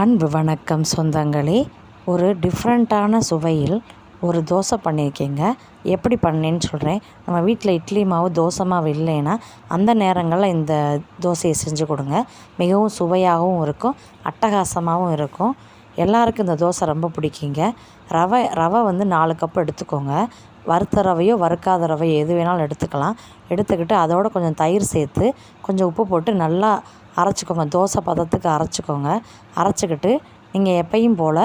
அன்பு வணக்கம் சொந்தங்களே. ஒரு டிஃப்ரெண்ட்டான சுவையில் ஒரு தோசை பண்ணியிருக்கீங்க. எப்படி பண்ணேன்னு சொல்கிறேன் நம்ம வீட்டில் இட்லி மாவு தோசை மாவு இல்லைன்னா அந்த நேரங்களில் இந்த தோசையை செஞ்சு கொடுங்க. மிகவும் சுவையாகவும் இருக்கும். அட்டகாசமாகவும் இருக்கும். எல்லாருக்கும் இந்த தோசை ரொம்ப பிடிக்குங்க. ரவை ரவை வந்து நாலு கப் எடுத்துக்கோங்க. வறுத்த ரவையோ வறுக்காத ரவையோ எது வேணாலும் எடுத்துக்கலாம். எடுத்துக்கிட்டு அதோட கொஞ்சம் தயிர் சேர்த்து கொஞ்சம் உப்பு போட்டு நல்லா அரைச்சிக்கோங்க. தோசை பதத்துக்கு அரைச்சிக்கோங்க. அரைச்சிக்கிட்டு நீங்கள் எப்பயும் போல்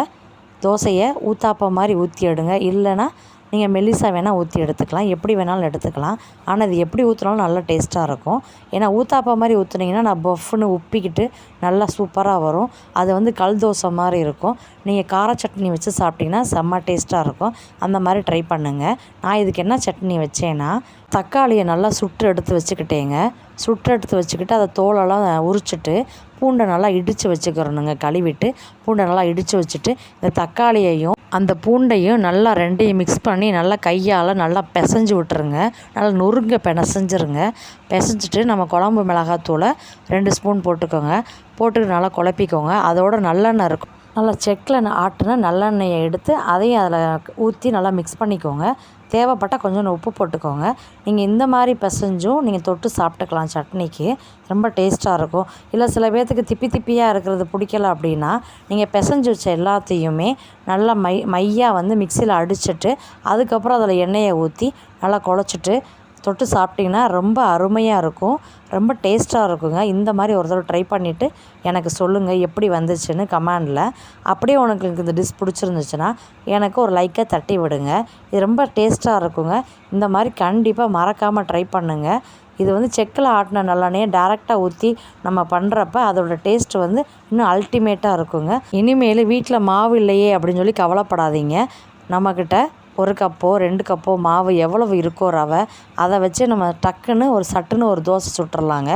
தோசையை ஊத்தாப்பம் மாதிரி ஊற்றி எடுங்க இல்லைன்னா நீங்கள் மெல்லிசா வேணால் ஊற்றி எடுத்துக்கலாம். எப்படி வேணாலும் எடுத்துக்கலாம். ஆனால் இது எப்படி ஊற்றினாலும் நல்லா டேஸ்ட்டாக இருக்கும். ஏன்னா ஊத்தாப்பா மாதிரி ஊற்றுனீங்கன்னா நான் பஃப்னு உப்பிக்கிட்டு நல்லா சூப்பராக வரும். அது வந்து கல் தோசை மாதிரி இருக்கும். நீங்கள் கார சட்னி வச்சு சாப்பிட்டிங்கன்னா செம்ம டேஸ்ட்டாக இருக்கும். அந்த மாதிரி ட்ரை பண்ணுங்கள் நான் இதுக்கு என்ன சட்னி வச்சேன்னா தக்காளியை நல்லா சுட்டு எடுத்து வச்சுக்கிட்டேங்க. சுட்டு எடுத்து வச்சுக்கிட்டு அதை தோலெல்லாம் உரிச்சிட்டு பூண்டை நல்லா இடித்து வச்சுக்கிறணுங்க. கழுவிட்டு பூண்டை நல்லா இடித்து வச்சுட்டு இந்த தக்காளியையும் அந்த பூண்டையும் நல்லா ரெண்டையும் மிக்ஸ் பண்ணி நல்லா கையால் நல்லா பிசைஞ்சு விட்டுருங்க. நல்லா நொறுங்க பிசைஞ்சிருங்க. பிசைஞ்சிட்டு நம்ம குழம்பு மிளகாத்தூளை ரெண்டு ஸ்பூன் போட்டுக்கோங்க. போட்டு நல்லா குழப்பிக்கோங்க. அதோட நல்லெண்ணெய் இருக்கும். நல்லா செக்கில் ஆட்டின நல்லெண்ணெயை எடுத்து அதையும் அதில் ஊற்றி நல்லா மிக்ஸ் பண்ணிக்கோங்க. தேவைப்பட்டால் கொஞ்சோண்டு உப்பு போட்டுக்கோங்க. நீங்கள் இந்த மாதிரி பிசைஞ்சும் நீங்கள் தொட்டு சாப்பிட்டுக்கலாம் சட்னிக்கு. ரொம்ப டேஸ்ட்டாக இருக்கும். இல்லை சில பேர்த்துக்கு திப்பி திப்பியாக இருக்கிறது பிடிக்கல அப்படின்னா நீங்கள் பிசைஞ்சு வச்ச எல்லாத்தையுமே நல்லா மை மையாக வந்து மிக்சியில் அடிச்சுட்டு அதுக்கப்புறம் அதில் எண்ணெயை ஊற்றி நல்லா குழச்சிட்டு தொட்டு சாப்பிட்டிங்கன்னா ரொம்ப அருமையாக இருக்கும். ரொம்ப டேஸ்ட்டாக இருக்குங்க. இந்த மாதிரி ஒரு தடவை ட்ரை பண்ணிவிட்டு எனக்கு சொல்லுங்கள் எப்படி வந்துச்சுன்னு கமெண்டில். அப்படியே உனக்கு இந்த டிஷ் பிடிச்சிருந்துச்சுன்னா எனக்கு ஒரு லைக்கை தட்டி விடுங்க. இது ரொம்ப டேஸ்ட்டாக இருக்குங்க. இந்த மாதிரி கண்டிப்பாக மறக்காமல் ட்ரை பண்ணுங்கள் இது வந்து செக்கில் ஆட்டின நல்லெண்ணெயை டேரெக்டாக ஊற்றி நம்ம பண்ணுறப்ப அதோடய டேஸ்ட் வந்து இன்னும் அல்டிமேட்டாக இருக்குங்க. இனிமேல் வீட்டில் மாவு இல்லையே அப்படின்னு சொல்லி கவலைப்படாதீங்க. நம்மக்கிட்ட ஒரு கப்போ ரெண்டு கப்போ மாவு எவ்வளவு இருக்கோ ரவை அதை வச்சு நம்ம டக்குன்னு ஒரு சட்டுன்னு ஒரு தோசை சுட்டுறலாங்க.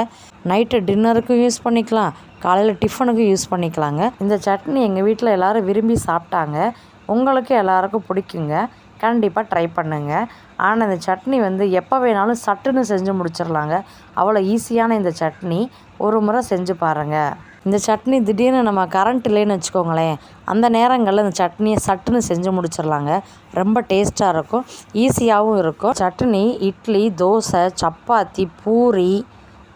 நைட்டு டின்னருக்கும் யூஸ் பண்ணிக்கலாம் காலையில் டிஃபனுக்கும் யூஸ் பண்ணிக்கலாங்க. இந்த சட்னி எங்கள் வீட்டில் எல்லோரும் விரும்பி சாப்பிட்டாங்க. உங்களுக்கு எல்லாருக்கும் பிடிக்குங்க. கண்டிப்பாக ட்ரை பண்ணுங்கள் ஆனால் இந்த சட்னி வந்து எப்போ வேணாலும் சட்டுன்னு செஞ்சு முடிச்சிடலாங்க அவ்வளோ ஈஸியான இந்த சட்னி. ஒரு முறை செஞ்சு பாருங்கள் இந்த சட்னி திடீர்னு நம்ம கரண்ட் இல்லைன்னு வச்சுக்கோங்களேன் அந்த நேரங்களில் இந்த சட்னியை சட்டுன்னு செஞ்சு முடிச்சிடலாங்க. ரொம்ப டேஸ்ட்டாக இருக்கும் ஈஸியாகவும் இருக்கும். சட்னி இட்லி தோசை சப்பாத்தி பூரி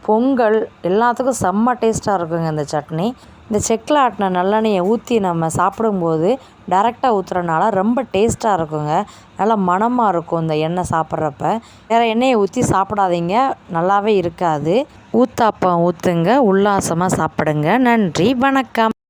பொங்கல் எல்லாத்துக்கும் செம்ம டேஸ்ட்டாக இருக்குங்க இந்த சட்னி. இந்த செக்கில் ஆட்டின நல்லெண்ணெயை ஊற்றி நம்ம சாப்பிடும்போது டேரெக்டாக ஊற்றுறனால ரொம்ப டேஸ்ட்டாக இருக்குங்க. நல்லா மணமாக இருக்கும் இந்த எண்ணெய் சாப்பிட்றப்ப. வேறு எண்ணெயை ஊற்றி சாப்பிடாதீங்க நல்லாவே இருக்காது. ஊத்தாப்பம் ஊற்றுங்க உல்லாசமாக சாப்பிடுங்க. நன்றி வணக்கம்.